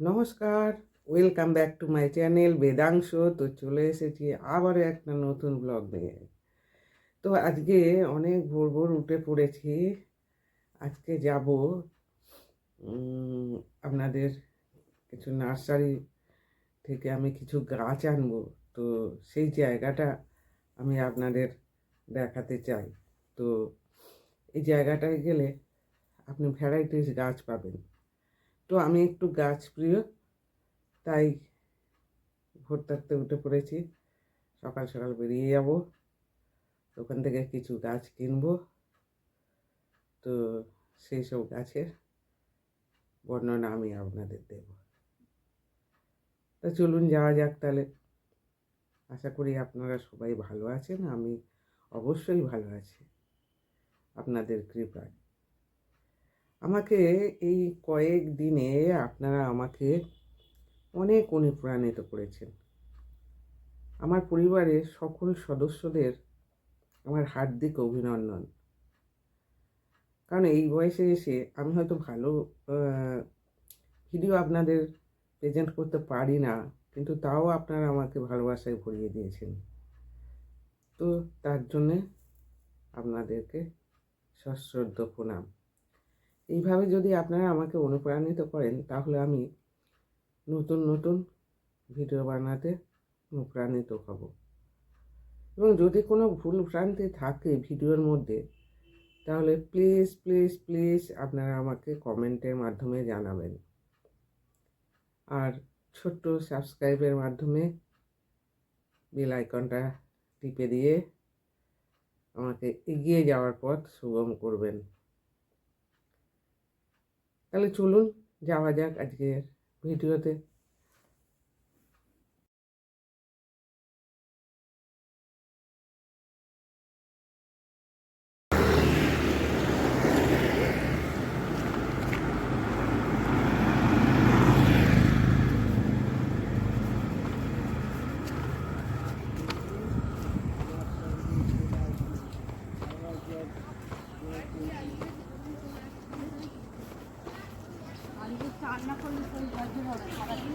নমস্কার welcome back to my channel Vedansh তো চলে এসেছি আবারও একটা নতুন ব্লগ নিয়ে। তো আজকে অনেক ভোর ভোর উঠে পড়েছি। আজকে যাব আপনাদের কিছু নার্সারি থেকে আমি কিছু গাছ আনব। তো সেই জায়গাটা আমি আপনাদের দেখাতে চাই। তো এই জায়গাটায় গেলে আপনি ভ্যারাইটিস গাছ পাবেন। তো আমি একটু গাছ প্রিয় তাই ভোর থাকতে উঠে পড়েছি। সকাল সকাল বেরিয়ে যাব। ওখান থেকে কিছু গাছ কিনবো। তো সেই সব গাছের বর্ণনা আমি আপনাদের দেব। তা চলুন যাওয়া যাক তাহলে। আশা করি আপনারা সবাই ভালো আছেন, আমি অবশ্যই ভালো আছি। আপনাদের কৃপায়। আমাকে এই কয়েক দিনে আপনারা আমাকে অনেক অনুপ্রাণিত করেছেন। আমার পরিবারের সকল সদস্যদের আমার হার্দিক অভিনন্দন। কারণ এই বয়সে এসে আমি হয়তো ভালো ভিডিও আপনাদের প্রেজেন্ট করতে পারি না, কিন্তু তাও আপনারা আমাকে ভালোবাসায় ভরিয়ে দিয়েছেন। তো তার জন্যে আপনাদেরকে সশ্রদ্ধ প্রণাম। এইভাবে যদি আপনারা আমাকে অনুপ্রাণিত করেন, তাহলে আমি নতুন নতুন ভিডিও বানাতে অনুপ্রাণিত হব। এবং যদি কোনো ভুল ভ্রান্তি থাকে ভিডিওর মধ্যে, তাহলে প্লিজ প্লিজ প্লিজ আপনারা আমাকে কমেন্টের মাধ্যমে জানাবেন। আর ছোট্ট সাবস্ক্রাইবের মাধ্যমে বেল আইকনটা টিপে দিয়ে আমাকে এগিয়ে যাওয়ার পথ সুগম করবেন। তাহলে চলুন যাওয়া যাক আজকের ভিডিওতে। রান্না করলে শরীর হবে সারাদিন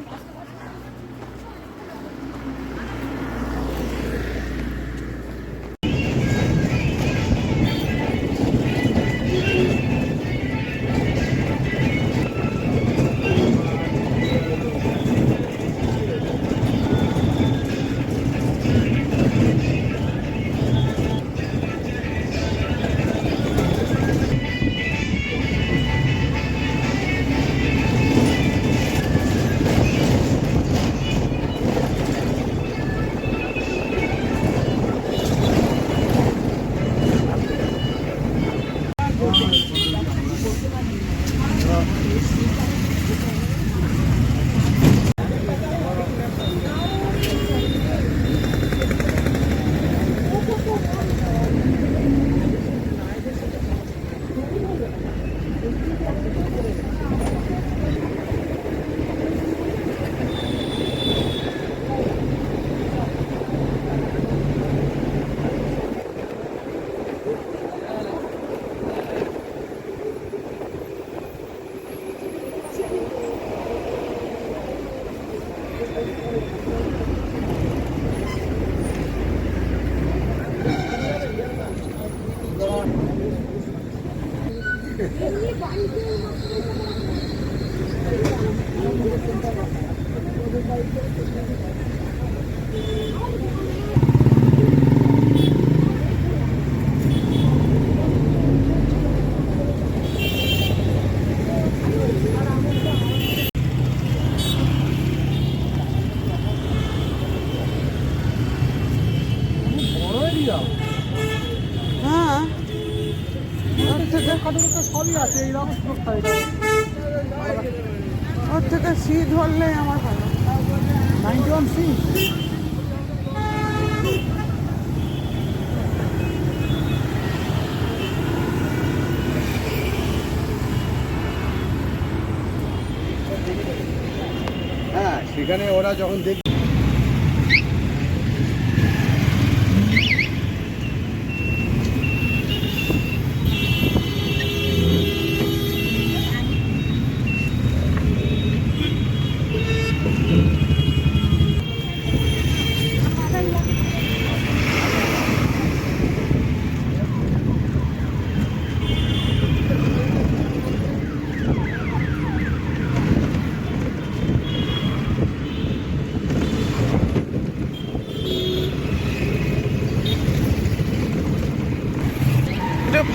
হ্যাঁ সেখানে ওরা যখন দেখ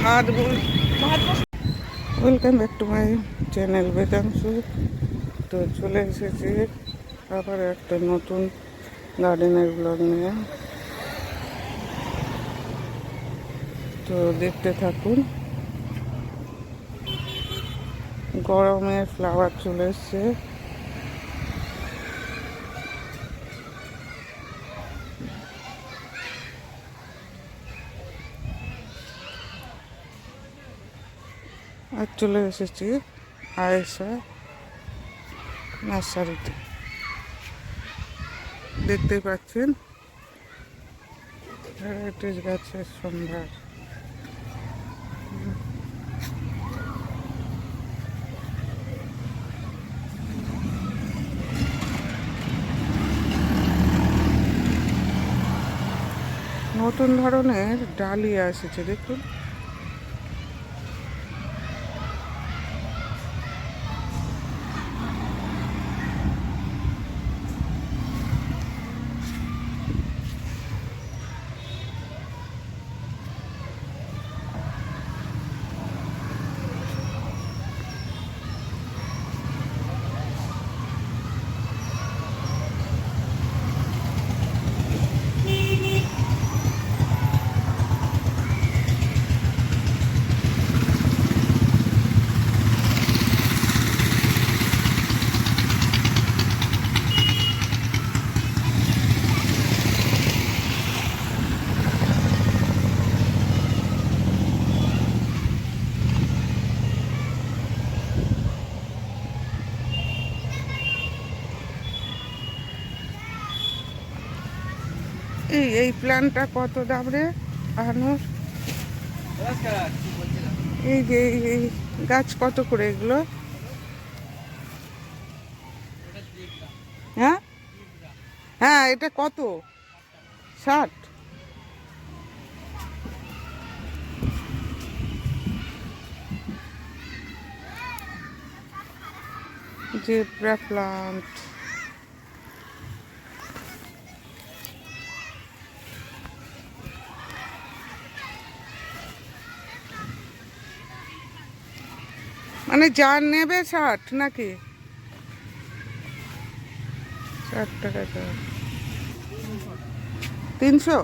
ভাত welcome back to my channel Vedanshu তো চলে এসেছি আবার একটা নতুন গার্ডেনের ব্লগ নিয়ে। তো দেখতে থাকুন। গরমে ফ্লাওয়ার চলে এসছে। আর চলে এসেছি আয়েসা নার্সারিতে। দেখতে পাচ্ছেন? ভ্যারাইটিস গাছের সম্ভার নতুন ধরনের ডালিয়া এসেছে, দেখুন। এই প্ল্যানটা কত দাম রে? আনুর? এই যে, এই গাছ কত করে এগুলো? হ্যাঁ? হ্যাঁ এটা কত? ষাট। Zebra plant. মানে যা নেবে ষাট নাকি? ষাট টাকা। তিনশো?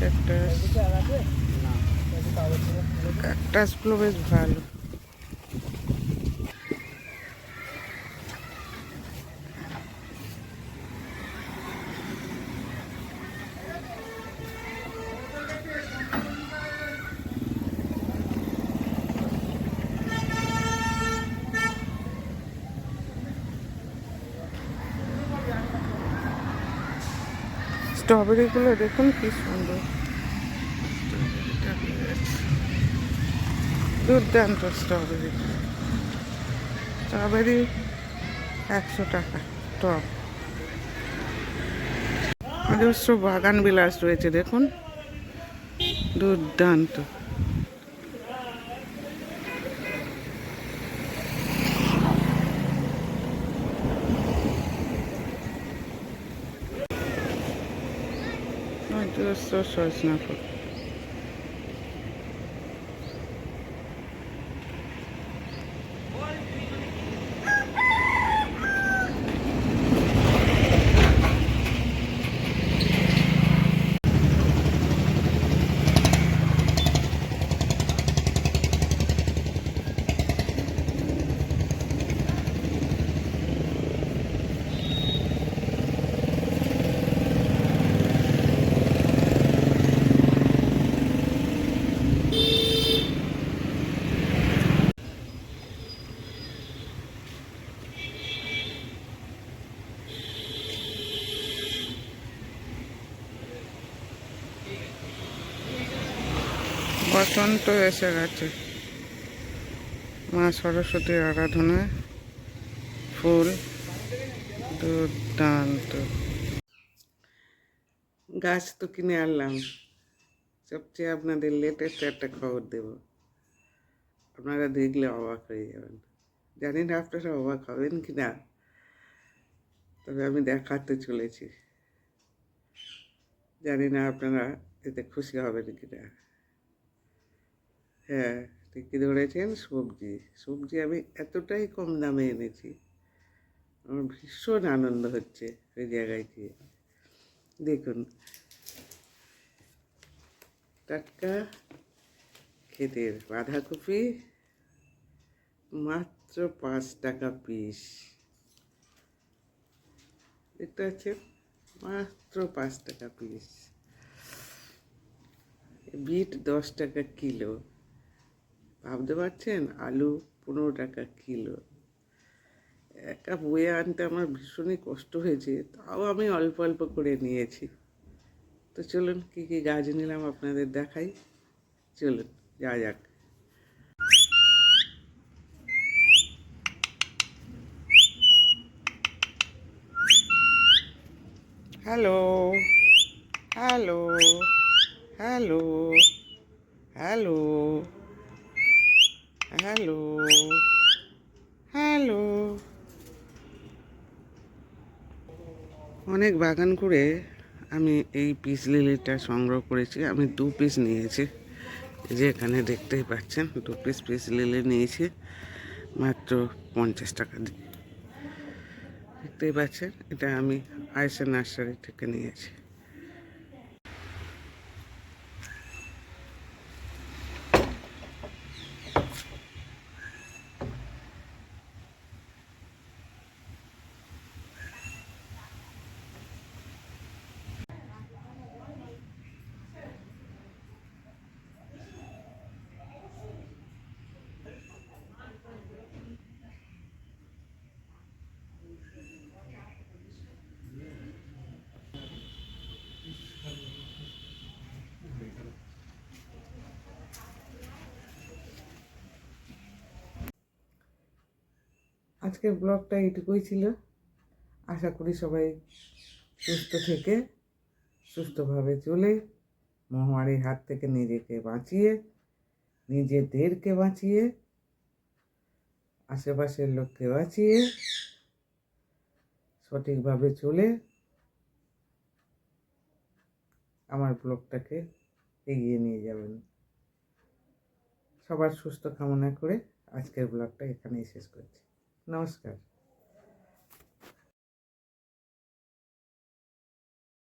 ক্যাকটাস ক্যাকটাসগুলো বেশ ভালো। স্ট্রবেরিগুলো দেখুন কি সুন্দর। দুর্দান্ত স্ট্রবেরি। স্ট্রবেরি একশো টাকা টপ নিজস্ব বাগান বিলাস রয়েছে, দেখুন। দুর্দান্ত। নিজস্ব সজনা ফুল বসন্ত এসে গেছে। মা সরস্বতীর আরাধনায় ফুল দুর্দান্ত। গাছ তো কিনে আনলাম। সবচেয়ে আপনাদের লেটেস্ট একটা খবর দেব। আপনারা দেখলে অবাক হয়ে যাবেন। জানি না আপনারা অবাক হবেন কি না, তবে আমি দেখাতে চলেছি। জানি না আপনারা এতে খুশি হবেন কিনা হ্যাঁ ঠিকই ধরেছেন? সবজি। সবজি আমি এতটাই কম দামে এনেছি। আমার ভীষণ আনন্দ হচ্ছে ওই জায়গায় গিয়ে। দেখুন। টাটকা, ক্ষেতের বাঁধাকপি, মাত্র পাঁচ টাকা পিস। দেখতে পাচ্ছেন? মাত্র পাঁচ টাকা পিস। বিট দশ টাকা কিলো। ভাবতে পারছেন? আলু পনেরো টাকা কিলো। একা বয়ে আনতে আমার ভীষণই কষ্ট হয়েছে, তাও আমি অল্প অল্প করে নিয়েছি। তো চলুন, কী কী গাছ নিলাম আপনাদের দেখাই। চলুন, যা যাক। Hello hello hello hello. Hello hello. অনেক বাগান করে আমি এই পিস লিলিটা সংগ্রহ করেছি। আমি দু পিস নিয়েছি যে এখানে দেখতেই পাচ্ছেন, দু পিস পিস লিলি নিয়েছি, মাত্র পঞ্চাশ টাকা দিয়ে। দেখতেই পাচ্ছেন, এটা আমি আয়সা নার্সারি থেকে নিয়েছি। আজকের ব্লগটা এটুকুই ছিল। আশা করি সবাই সুস্থ থেকে সুস্থভাবে চলে মহামারীর হাত থেকে নিজেকে বাঁচিয়ে, নিজেদেরকে বাঁচিয়ে, আশেপাশের লোককে বাঁচিয়ে, সঠিকভাবে চলে আমার ব্লগটাকে এগিয়ে নিয়ে যাবেন। সবার সুস্থ কামনা করে আজকের ব্লগটা এখানেই শেষ করছি। নমস্কার